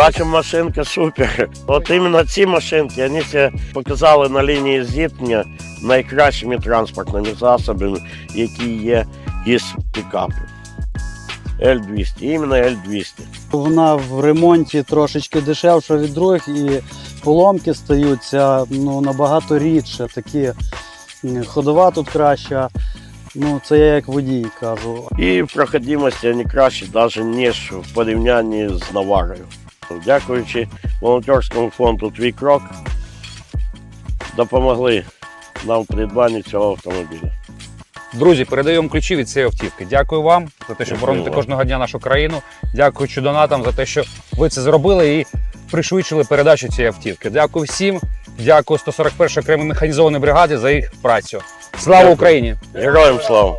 Бачимо, машинка супер. От іменно ці машинки вони себе показали на лінії зіткнення найкращими транспортними засобами, які є із пікапів. L200, іменно L200. Вона в ремонті трошечки дешевша від других, і поломки стаються ну, набагато рідше. Такі ходова тут краща. Ну, це я як водій кажу. І в проходимості вони кращі, навіть ніж в порівнянні з Наварою. Дякуючи волонтерському фонду Твій крок, допомогли нам в придбанні цього автомобіля. Друзі, передаємо ключі від цієї автівки. Дякую вам за те, що Дякую бороните вам. кожного дня нашу країну. Дякую донатам за те, що ви це зробили і пришвидшили передачу цієї автівки. Дякую всім. Дякую 141 окремій механізованій бригаді за їх працю. Слава Дякую. Україні! Героям слава!